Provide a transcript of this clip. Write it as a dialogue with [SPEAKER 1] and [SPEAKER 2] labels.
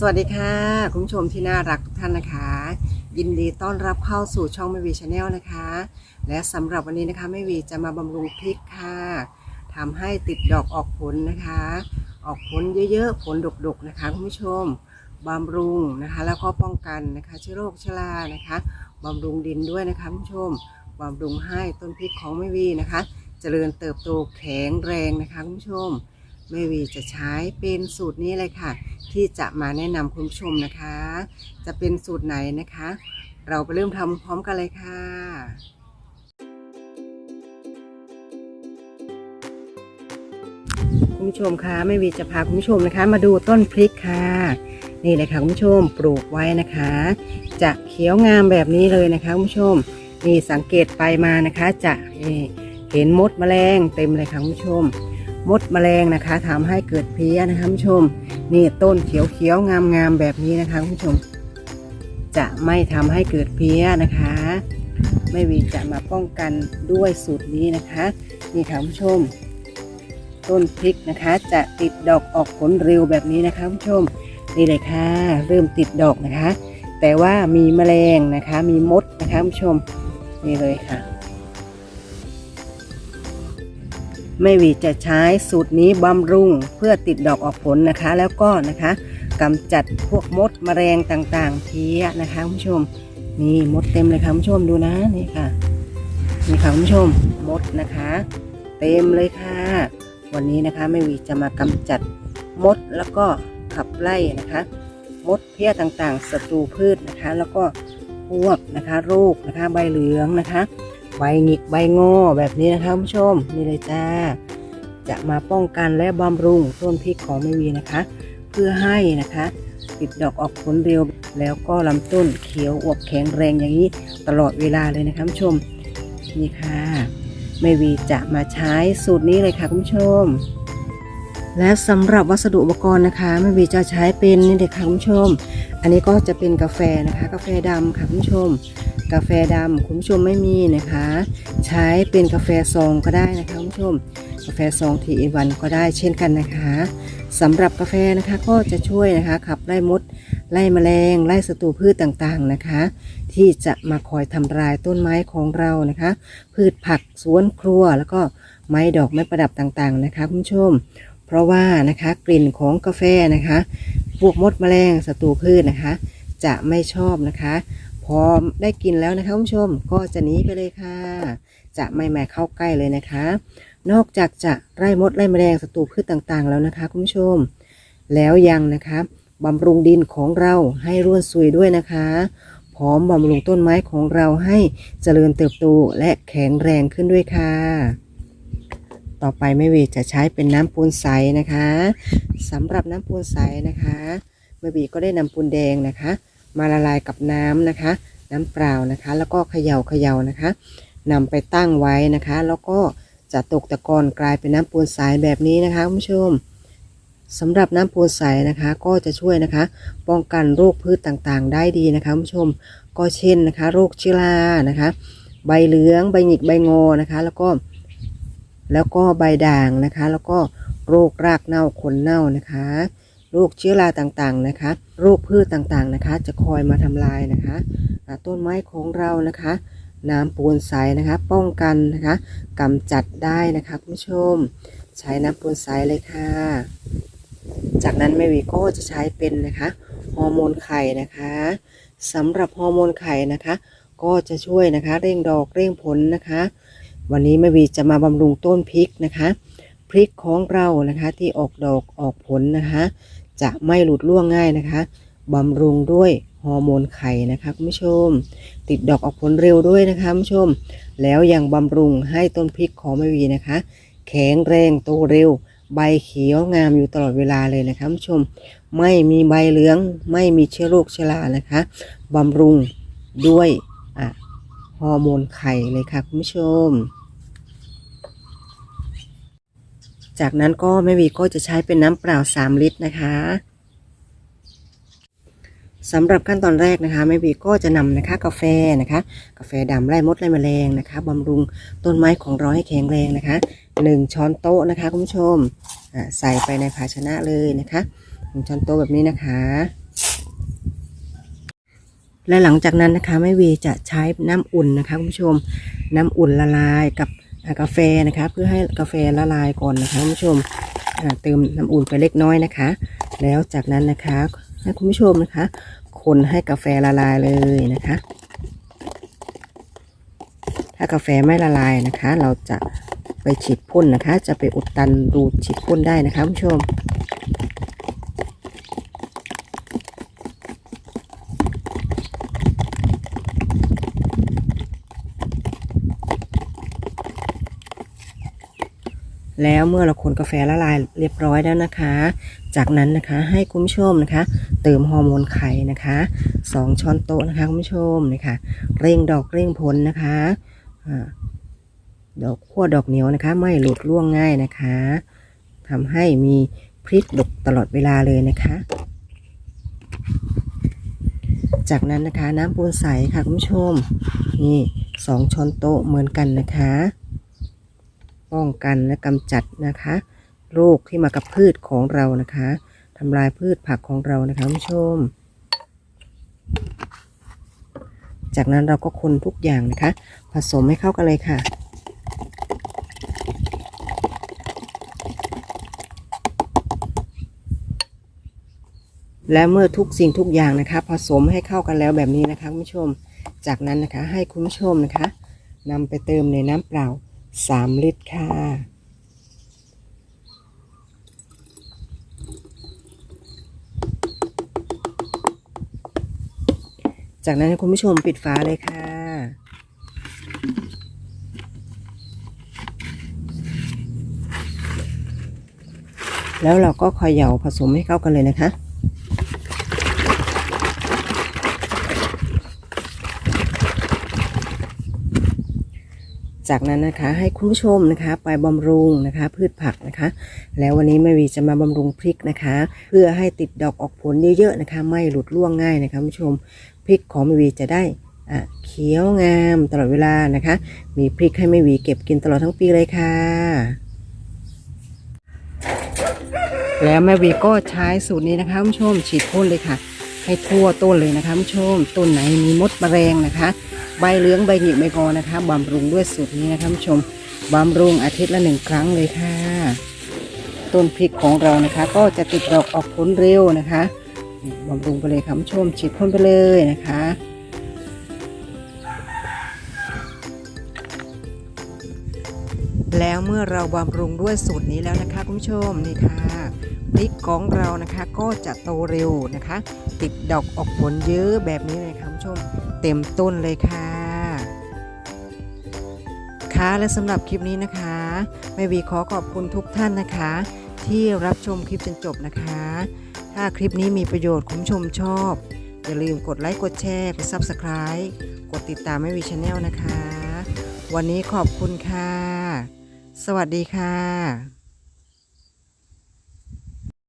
[SPEAKER 1] สวัสดีค่ะ คุณผู้ชมที่น่ารักทุกท่านนะคะ ยินดีต้อนรับเข้าสู่ช่องแม่วีชาแนลนะคะ และสำหรับวันนี้นะคะแม่วีจะมาบำรุงพริกค่ะทำให้ติดดอกออกผลนะคะ ออกผลเยอะๆ ผลดกๆนะคะคุณผู้ชมบำรุงนะคะ แล้วก็ป้องกันนะคะเชื้อโรคเชื้อรานะคะบำรุงดินด้วยนะคะคุณผู้ชมบำรุงให้ต้นพริกของแม่วีนะคะเจริญเติบโตแข็งแรงนะคะคุณผู้ชมแม่วีจะใช้เป็นสูตรนี้เลยค่ะ ที่จะมาแนะนำคุณผู้ชมนะคะ จะเป็นสูตรไหนนะคะ เราไปเริ่มทำพร้อมกันเลยค่ะคุณผู้ชมคะแม่วีจะพาคุณผู้ชมนะคะ มาดูต้นพริกค่ะ นี่เลยค่ะคุณผู้ชมปลูกไว้นะคะ จะเขียวงามแบบนี้เลยนะคะคุณผู้ชมนี่สังเกตไปมานะคะ จะเห็นมดแมลงเต็มเลยค่ะคุณผู้ชม มดแมลงนะคะทำให้เกิดเพี้ยนะคะผู้ชมนี่ต้นเขียวเขียวๆงามๆแบบนี้นะคะคุณผู้ชม จะไม่ทำให้เกิดเพี้ยนะคะ ไม่วีจะมาป้องกันด้วยสูตรนี้นะคะนี่ค่ะคุณผู้ชม ต้นพริกนะคะ จะติดดอกออกผลเร็วแบบนี้นะคะคุณผู้ชมนี่เลยค่ะ เริ่มติดดอกนะคะ แต่ว่ามีแมลงนะคะ มีมดนะคะคุณผู้ชมนี่เลยค่ะ แม่วีจะใช้สูตรนี้บำรุงเพื่อติดดอกออกผลนะคะ แล้วก็นะคะกำจัดพวกมดแมลงต่างๆ เพี้ยนะคะคุณผู้ชมนี่มดเต็มเลยค่ะคุณผู้ชมดูนะนี่ค่ะนี่ค่ะคุณผู้ชมมดนะคะ เต็มเลยค่ะ วันนี้นะคะแม่วีจะมากำจัดมดแล้วก็ขับไล่นะคะมดเพี้ยต่างๆศัตรูพืชนะคะ แล้วก็พวกนะคะโรคนะคะใบเหลืองนะคะ ใบหงิกใบงอแบบนี้นะคะคุณผู้ชมนี่เลยจ้า จะมาป้องกันและบำรุงต้นพริกของแม่วีนะคะ เพื่อให้นะคะติดดอกออกผลเร็ว แล้วก็ลำต้นเขียวอวบแข็งแรงอย่างนี้ตลอดเวลาเลยนะคะคุณผู้ชมนี่ค่ะแม่วีจะมาใช้สูตรนี้เลยค่ะคุณผู้ชม และสำหรับวัสดุอุปกรณ์นะคะแม่วีจะใช้เป็นนี่เลยค่ะคุณผู้ชม อันนี้ก็จะเป็นกาแฟนะคะ กาแฟดำค่ะคุณผู้ชม กาแฟดำคุณผู้ชมไม่มีนะคะ ใช้เป็นกาแฟซองก็ได้นะคะคุณผู้ชม กาแฟซองทีเอวันก็ได้เช่นกันนะคะสำหรับกาแฟนะคะก็จะช่วยนะคะขับไล่มด ไล่แมลง ไล่ศัตรูพืชต่างๆนะคะ ที่จะมาคอยทำลายต้นไม้ของเรานะคะ พืชผักสวนครัวแล้วก็ไม้ดอกไม้ประดับต่างๆนะคะคุณผู้ชม เพราะว่านะคะกลิ่นของกาแฟนะคะพวกมดแมลงศัตรูพืชนะคะ จะไม่ชอบนะคะ พอได้กินแล้วนะคะคุณผู้ชมก็จะหนีไปเลยค่ะ จะไม่มาเข้าใกล้เลยนะคะ นอกจากจะไล่มดไล่แมลงศัตรูพืชต่างๆ แล้วนะคะคุณผู้ชม แล้วยังนะคะบำรุงดินของเราให้ร่วนซุยด้วยนะคะพร้อมบำรุงต้นไม้ของเราให้เจริญเติบโตและแข็งแรงขึ้นด้วยค่ะ ต่อไปแม่เวจะใช้เป็นน้ำปูนใสนะคะสำหรับน้ำปูนใสนะคะแม่บีก็ได้นำปูนแดงนะคะ มาละลายกับน้ำนะคะ น้ำเปล่านะคะ แล้วก็เขย่าเขย่านะคะนำไปตั้งไว้นะคะ แล้วก็จะตกตะกอนกลายเป็นน้ำปูนใสแบบนี้นะคะคุณผู้ชมสำหรับน้ำปูนใสนะคะ ก็จะช่วยนะคะ ป้องกันโรคพืชต่างๆ ได้ดีนะคะคุณผู้ชมก็เช่นนะคะ โรคเชื้อรานะคะ ใบเหลือง ใบหงิกใบงอนะคะ แล้วก็ แล้วก็ใบด่างนะคะ แล้วก็โรครากเน่าขนเน่านะคะโรคเชื้อราต่างๆนะคะ โรคพืชต่างๆนะคะ จะคอยมาทำลายนะคะต้นไม้ของเรานะคะ น้ำปูนใสนะคะ ป้องกันนะคะกำจัดได้นะคะคุณผู้ชม ใช้น้ำปูนใสเลยค่ะ จากนั้นแม่วีก็จะใช้เป็นนะคะฮอร์โมนไข่นะคะสำหรับฮอร์โมนไข่นะคะ ก็จะช่วยนะคะ เร่งดอกเร่งผลนะคะ วันนี้แม่วีจะมาบำรุงต้นพริกนะคะ พริกของเรานะคะที่ออกดอกออกผลนะคะ จะไม่หลุดร่วงง่ายนะคะบำรุงด้วยฮอร์โมนไข่นะคะคุณผู้ชม ติดดอกออกผลเร็วด้วยนะคะคุณผู้ชม แล้วยังบำรุงให้ต้นพริกของแม่วีนะคะ แข็งแรงโตเร็ว ใบเขียวงามอยู่ตลอดเวลาเลยนะคะคุณผู้ชม ไม่มีใบเหลือง ไม่มีเชื้อโรคเชื้อรานะคะบำรุงด้วยฮอร์โมนไข่เลยค่ะคุณผู้ชม จากนั้นก็แม่วีก็จะใช้เป็นน้ำเปล่า 3 ลิตรนะคะสำหรับขั้นตอนแรกนะคะแม่วีก็จะนำนะคะกาแฟนะคะ กาแฟดำไล่มดไล่แมลงนะคะบำรุงต้นไม้ของเราให้แข็งแรงนะคะหนึ่งช้อนโต๊ะนะคะคุณผู้ชมใส่ไปในภาชนะเลยนะคะหนึ่งช้อนโต๊ะแบบนี้นะคะ และหลังจากนั้นนะคะแม่วีจะใช้น้ำอุ่นนะคะคุณผู้ชมน้ำอุ่นละลายกับ กาแฟนะคะ เพื่อให้กาแฟละลายก่อนนะคะคุณผู้ชมเติมน้ำอุ่นไปเล็กน้อยนะคะ แล้วจากนั้นนะคะให้คุณผู้ชมนะคะ คนให้กาแฟละลายเลยนะคะ ถ้ากาแฟไม่ละลายนะคะ เราจะไปฉีดพ่นนะคะ จะไปอุดตันรูฉีดพ่นได้นะคะคุณผู้ชม แล้วเมื่อเราคนกาแฟละลายเรียบร้อยแล้วนะคะ จากนั้นนะคะให้คุณผู้ชมนะคะ เติมฮอร์โมนไข่นะคะสองช้อนโต๊ะนะคะคุณผู้ชมนี่ค่ะเร่งดอกเร่งผลนะคะอ่าดอกขั้วดอกเหนียวนะคะ ไม่หลุดร่วงง่ายนะคะทำให้มีพริกดกตลอดเวลาเลยนะคะ จากนั้นนะคะน้ำปูนใสค่ะคุณผู้ชมนี่สองช้อนโต๊ะเหมือนกันนะคะ ป้องกันและกำจัดนะคะ โรคที่มากับพืชของเรานะคะทำลายพืชผักของเรานะคะคุณผู้ชม จากนั้นเราก็คนทุกอย่างนะคะ ผสมให้เข้ากันเลยค่ะและเมื่อทุกสิ่งทุกอย่างนะคะ ผสมให้เข้ากันแล้วแบบนี้นะคะคุณผู้ชม จากนั้นนะคะให้คุณผู้ชมนะคะนำไปเติมในน้ำเปล่า 3ลิตรค่ะ จากนั้นคุณผู้ชมปิดฝาเลยค่ะ แล้วเราก็เขย่าผสมให้เข้ากันเลยนะคะ จากนั้นนะคะให้คุณผู้ชมนะคะ ไปบำรุงนะคะ พืชผักนะคะ แล้ววันนี้แม่วีจะมาบำรุงพริกนะคะ เพื่อให้ติดดอกออกผลเยอะๆนะคะ ไม่หลุดร่วงง่ายนะคะคุณผู้ชมพริกของแม่วีจะได้อะเขียวงามตลอดเวลานะคะ มีพริกให้แม่วีเก็บกินตลอดทั้งปีเลยค่ะ แล้วแม่วีก็ใช้สูตรนี้นะคะคุณผู้ชมฉีดพ่นเลยค่ะ ให้ทั่วต้นเลยนะคะผู้ชมต้นไหนมีมดแมลงนะคะ ใบเหลืองใบหนีบใบกอนะคะบำรุงด้วยสูตรนี้นะคะผู้ชมบำรุงอาทิตย์ละหนึ่งครั้งเลยค่ะ ต้นพริกของเรานะคะ ก็จะติดดอกออกผลเร็วนะคะบำรุงไปเลยค่ะผู้ชมฉีดพ่นไปเลยนะคะ เราบำรุงด้วยสูตรนี้แล้วนะคะคุณผู้ชมนี่ค่ะพริกของเรานะคะก็จะโตเร็วนะคะ ติดดอกออกผลเยอะแบบนี้เลยค่ะคุณผู้ชม เต็มต้นเลยค่ะค่ะและสำหรับคลิปนี้นะคะแม่วีขอขอบคุณทุกท่านนะคะ ที่รับชมคลิปจนจบนะคะ ถ้าคลิปนี้มีประโยชน์คุณผู้ชมชอบ อย่าลืมกดไลค์กดแชร์กด Subscribe กดติดตามแม่วีชาแนลนะคะ วันนี้ขอบคุณค่ะ สวัสดีค่ะ